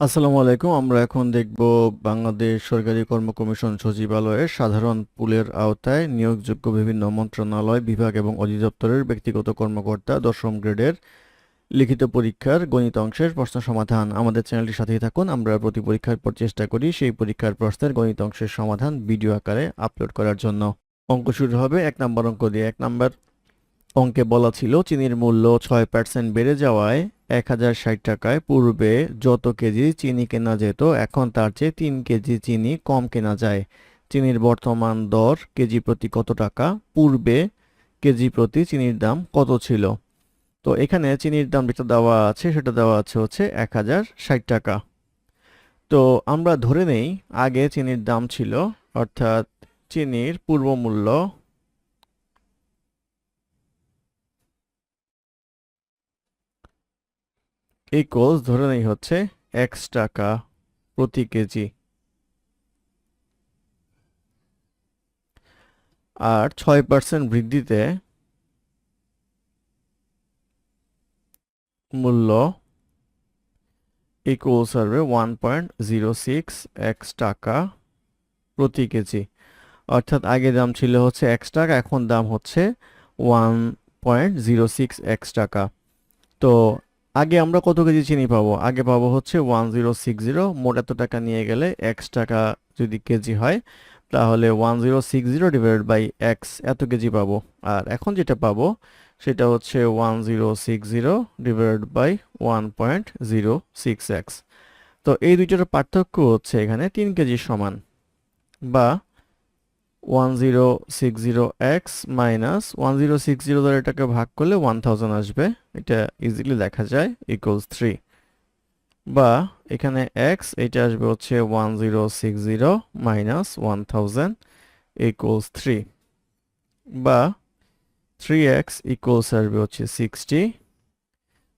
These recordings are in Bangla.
আসসালামু আলাইকুম। আমরা এখন দেখব বাংলাদেশ সরকারি কর্ম কমিশন সচিবালয়ের সাধারণ পুলের আওতায় নিয়োগযোগ্য বিভিন্ন মন্ত্রণালয় বিভাগ এবং অধিদপ্তরের ব্যক্তিগত কর্মকর্তা দশম গ্রেডের লিখিত পরীক্ষার গণিত অংশের প্রশ্ন সমাধান। আমাদের চ্যানেলটির সাথেই থাকুন। আমরা প্রতি পরীক্ষার পর চেষ্টা করি সেই পরীক্ষার প্রশ্নের গণিত অংশের সমাধান ভিডিও আকারে আপলোড করার জন্য। অঙ্ক শুরু হবে এক নম্বর অঙ্ক দিয়ে। এক নম্বর অঙ্কে বলা ছিল চিনির মূল্য ছয় পার্সেন্ট বেড়ে যাওয়ায় এক হাজার ষাট টাকায় পূর্বে যত কেজি চিনি কেনা যেত, এখন তার চেয়ে তিন কেজি চিনি কম কেনা যায়। চিনির বর্তমান দর কেজি প্রতি কত টাকা? পূর্বে কেজি প্রতি চিনির দাম কত ছিল? তো এখানে চিনির দাম যেটা দেওয়া আছে, সেটা দেওয়া আছে হচ্ছে এক হাজার ষাট টাকা। তো আমরা ধরে নেই, আগে চিনির দাম ছিল, অর্থাৎ চিনির পূর্ব ইকুয়ালস ধরে নেই হচ্ছে এক্স টাকা প্রতি কেজি আর ছয় পার্সেন্ট বৃদ্ধিতে মূল্য ইকুয়ালস হবে one point zero six x টাকা প্রতি কেজি অর্থাৎ আগে দাম ছিল হচ্ছে এক্স টাকা, এখন দাম হচ্ছে one point zero six x টাকা। তো আগে আমরা কত কেজি চিনি পাবো? আগে পাবো হচ্ছে ওয়ান জিরো সিক্স জিরো মোট এত টাকা নিয়ে গেলে এক্স টাকা যদি কেজি হয়, তাহলে one zero six zero divided by x এত কেজি পাবো। আর এখন যেটা পাবো, সেটা হচ্ছে one zero six zero divided by one point zero six x তো এই দুইটার পার্থক্য হচ্ছে এখানে তিন কেজি সমান। বা one zero six zero x minus one zero six zero দ্বারা এটাকে ভাগ করলে ওয়ান থাউজেন্ড আসবে। এটা ইজিলি দেখা যায় ইকুয়ালস থ্রি বা এখানে এক্স এটা আসবে হচ্ছে one zero six zero minus one thousand equals three বা থ্রি এক্স ইকুয়ালস আসবে হচ্ছে সিক্সটি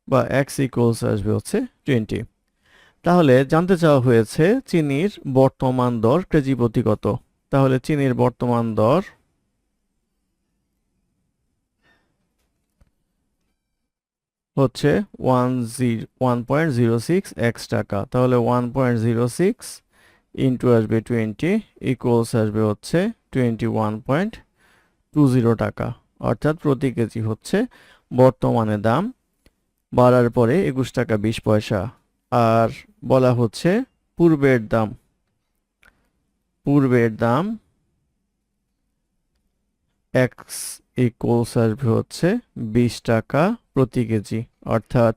বা এক্স ইকুয়ালস আসবে হচ্ছে টোয়েন্টি তাহলে জানতে চাওয়া হয়েছে, চিনির বর্তমান দর কেজি প্রতি কত? তাহলে চিনির বর্তমান দর হচ্ছে one zero, one point zero six x টাকা। তাহলে one point zero six into আসবে টোয়েন্টি ইকুয়ালস আসবে হচ্ছে twenty one point two zero টাকা। অর্থাৎ প্রতি কেজি হচ্ছে বর্তমানে দাম বাড়ার পরে একুশ টাকা বিশ পয়সা। আর বলা হচ্ছে পূর্বের দাম পূর্বের দাম এক্স ইকুয়ালস আসবে হচ্ছে বিশ টাকা প্রতি কেজি। অর্থাৎ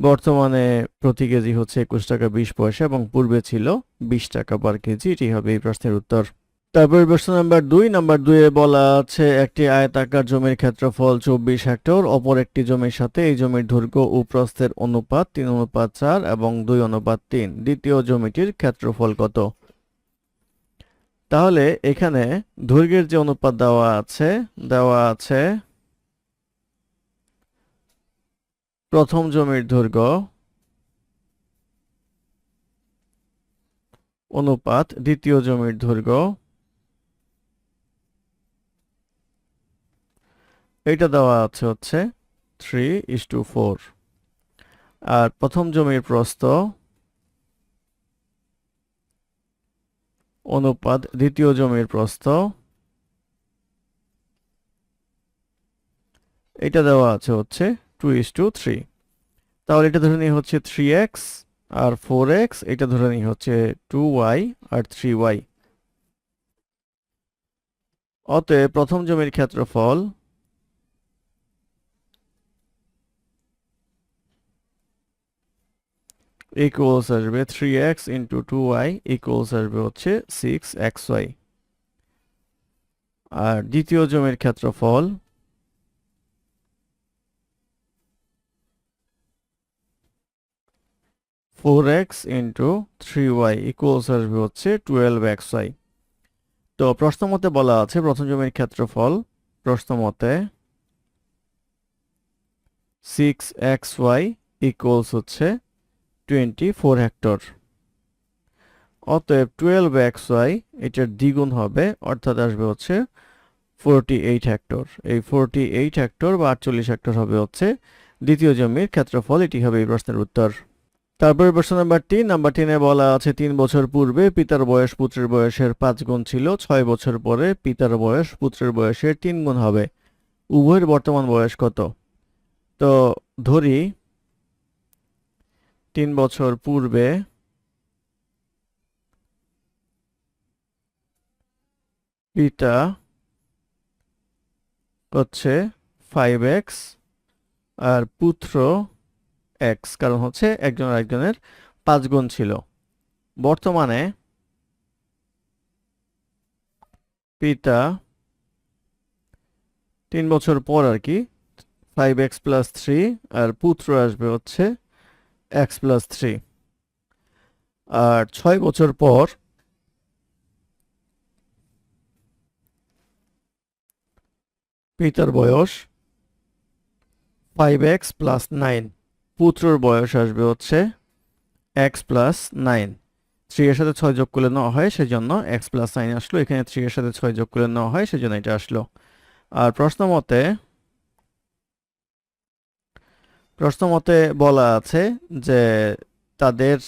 বর্তমানে প্রতি কেজি হচ্ছে একুশ টাকা বিশ পয়সা এবং পূর্বে ছিল বিশ টাকা পার কেজি। এটি হবে এই প্রশ্নের উত্তর। তারপর প্রশ্ন নাম্বার দুই, নাম্বার দুইয়ে বলা আছে, একটি আয়তাকার জমির ক্ষেত্রফল চব্বিশ হেক্টর, অপর একটি জমির সাথে এই জমির দৈর্ঘ্য ও প্রস্থের অনুপাত তিন, অনুপাত চার এবং দুই, অনুপাত তিন। দ্বিতীয় জমিটির ক্ষেত্রফল কত? তাহলে এখানে দৈর্ঘ্যের যে অনুপাত দেওয়া আছে দেওয়া আছে প্রথম জমির দৈর্ঘ্য অনুপাত দ্বিতীয় জমির দৈর্ঘ্য এটা দেওয়া আছে হচ্ছে থ্রি ইস টু ফোর আর প্রথম জমির প্রস্থ অনুপাত, দ্বিতীয় জমির প্রস্থ। এটা দেওয়া আছে হচ্ছে টু ইস টু থ্রি তাহলে এটা ধরে নিয়ে হচ্ছে থ্রি এক্স আর ফোর এক্স এটা ধরে নিয়ে হচ্ছে টু ওয়াই আর থ্রি ওয়াই অতএব প্রথম জমির ক্ষেত্রফল ইকুয়ালস আসবে three x into two y equals আসবে হচ্ছে সিক্স এক্স ওয়াই আর দ্বিতীয় জমির ক্ষেত্রফল four x into three y equals আসবে হচ্ছে টুয়েলভ এক্স ওয়াই তো প্রশ্ন মতে বলা আছে প্রথম জমির ক্ষেত্রফল প্রশ্ন মতে সিক্স এক্স ওয়াই ইকুয়ালস হচ্ছে টোয়েন্টি ফোর হেক্টর। অতএব টুয়েলভ এক্স ওয়াই এটার দ্বিগুণ হবে, অর্থাৎ আসবে হচ্ছে ফোরটি এইট হেক্টর। এই ফোরটি এইট হেক্টর বা আটচল্লিশ হেক্টর হবে হচ্ছে দ্বিতীয় জমির ক্ষেত্রফল, এটি হবে এই প্রশ্নের উত্তর। তারপরে প্রশ্ন নাম্বার তিন। নাম্বার টেনে বলা আছে, তিন বছর পূর্বে পিতার বয়স পুত্রের বয়সের পাঁচ গুণ ছিল, ছয় বছর পরে পিতার বয়স পুত্রের বয়সের তিন গুণ হবে। উভয়ের বর্তমান বয়স কত? তো ধরি তিন বছর পূর্বে পিতা হচ্ছে ফাইভ এক্স আর পুত্র এক্স কারণ হচ্ছে একজন আরেকজনের পাঁচ গুণ ছিল। বর্তমানে পিতা তিন বছর পর আর কি ফাইভ এক্স প্লাস থ্রি আর পুত্র আসবে হচ্ছে এক্স প্লাস থ্রি আর ছয় বছর পর পিতার বয়স ফাইভ এক্স প্লাস নাইন পুত্রর বয়স আসবে হচ্ছে এক্স প্লাস নাইন থ্রি এর সাথে ছয় যোগ করলে নেওয়া হয়, সেজন্য এক্স প্লাস নাইন আসলো। এখানে থ্রি এর সাথে ছয় যোগ করলে নেওয়া হয়, সেজন্য এটা আসলো। আর প্রশ্ন মতে প্রশ্ন মতে বলা আছে যে তাদের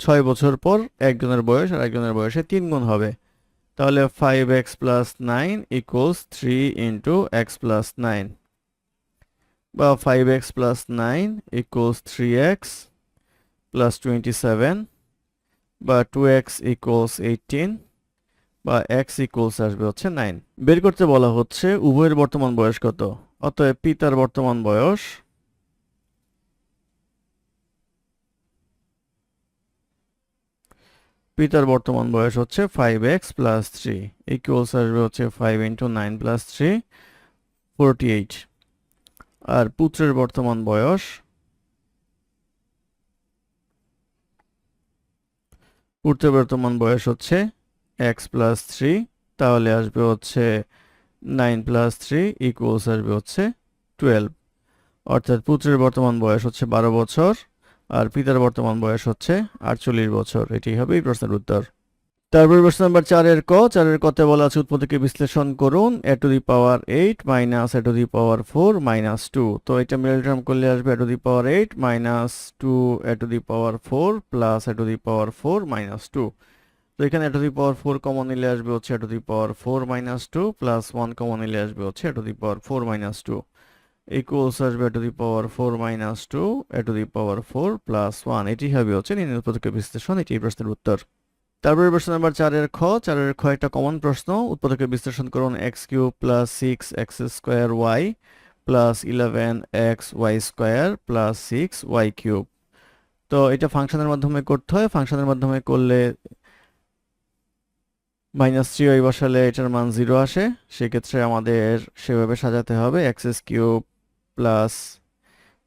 ছয় বছর পর একজনের বয়স আর একজনের বয়সে তিন গুণ হবে। তাহলে five x plus nine equals three into x plus nine বা five x plus nine equals three x plus twenty seven বা টু এক্স ইকুয়ালস এইটিন বা এক্স ইকুয়ালস আসবে হচ্ছে নাইন বের করতে বলা হচ্ছে উভয়ের বর্তমান বয়স কত? অতএব পিতার বর্তমান বয়স পিতার বর্তমান বয়স হচ্ছে five x plus three equals আসবে হচ্ছে five into nine plus three forty eight আর পুত্রের বর্তমান বয়স পুত্রের বর্তমান বয়স হচ্ছে এক্স প্লাস থ্রি তাহলে আসবে হচ্ছে নাইন প্লাস থ্রি ইকুয়ালস আসবে হচ্ছে টুয়েলভ অর্থাৎ পুত্রের বর্তমান বয়স হচ্ছে বারো বছর আর পিতার বর্তমান বয়স হচ্ছে আটচল্লিশ বছর। এটি হবে এই প্রশ্নের উত্তর। তারপর প্রশ্ন নাম্বার চারের ক। চারের কতে বলা আছে, উৎপত্তিকে বিশ্লেষণ করুন। A to the power eight minus a to the power four minus two. তো এটা মিডল টার্ম করলে আসবে a to the power eight minus two a to the power four plus a to the power four minus two. তো এখানে a to the power four common নিলে আসবে হচ্ছে a to the power four minus two plus one common নিলে আসবে হচ্ছে a to the power four minus two. Equals আসবে to the power four minus two, a to the power four plus one. এটি হবে হচ্ছে নির্ণয় উৎপাদকে বিশ্লেষণ, এটি প্রশ্নের উত্তর। তারপরে প্রশ্ন নাম্বার চারের খ চারের খ একটা কমন প্রশ্ন। উৎপাদকে বিশ্লেষণ করুন x cube plus six x square y plus eleven x y square plus six y cube তো এটা ফাংশনের মাধ্যমে করতে হয়। ফাংশনের মাধ্যমে করলে মাইনাস থ্রি ওয়াই বসালে এটার মান জিরো আসে। সেক্ষেত্রে আমাদের সেভাবে সাজাতে হবে। X cube plus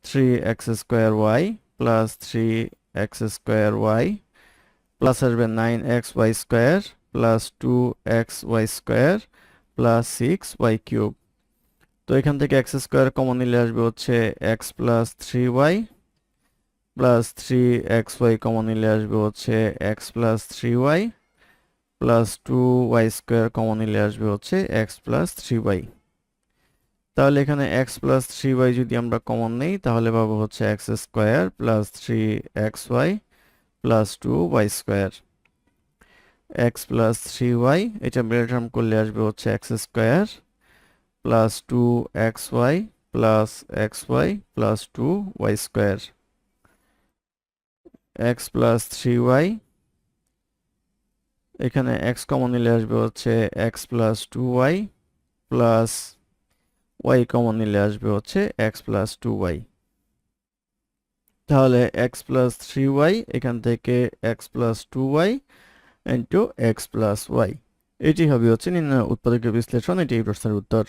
three x square y plus three x square y plus আসবে nine x y square plus two x y square plus six y cube তো এখান থেকে এক্স স্কোয়ার কমন নিলে আসবে হচ্ছে x plus three y plus three x y common নিলে আসবে হচ্ছে x plus three y plus two y square common নিলে আসবে হচ্ছে এক্স প্লাস থ্রি ওয়াই তাহলে এখানে এক্স প্লাস থ্রি ওয়াই যদি আমরা কমন নেই, তাহলে পাবো হচ্ছে x square plus three x y plus two y square x plus three y এটা মিডল টার্ম করলে আসবে হচ্ছে x square plus two x y plus x y plus two y square x plus three y এখানে এক্স কমন নিলে আসবে হচ্ছে x plus two y plus y common নিলে আসবে হচ্ছে এক্স প্লাস টু ওয়াই তাহলে এক্স প্লাস থ্রি ওয়াই এখান থেকে x plus two y into x plus y এটি হবে হচ্ছে নির্ণয় উৎপাদকের বিশ্লেষণ, এটি এই প্রশ্নের উত্তর।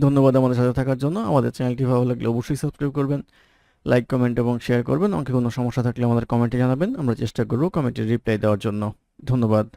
ধন্যবাদ আমাদের সাথে থাকার জন্য। আমাদের চ্যানেলটি ভালো লাগলে অবশ্যই সাবস্ক্রাইব করবেন লাইক কমেন্ট এবং শেয়ার করবেন। অঙ্কে কোনো সমস্যা থাকলে আমাদের কমেন্টে জানাবেন। আমরা চেষ্টা করব কমেন্টের রিপ্লাই দেওয়ার জন্য। ধন্যবাদ।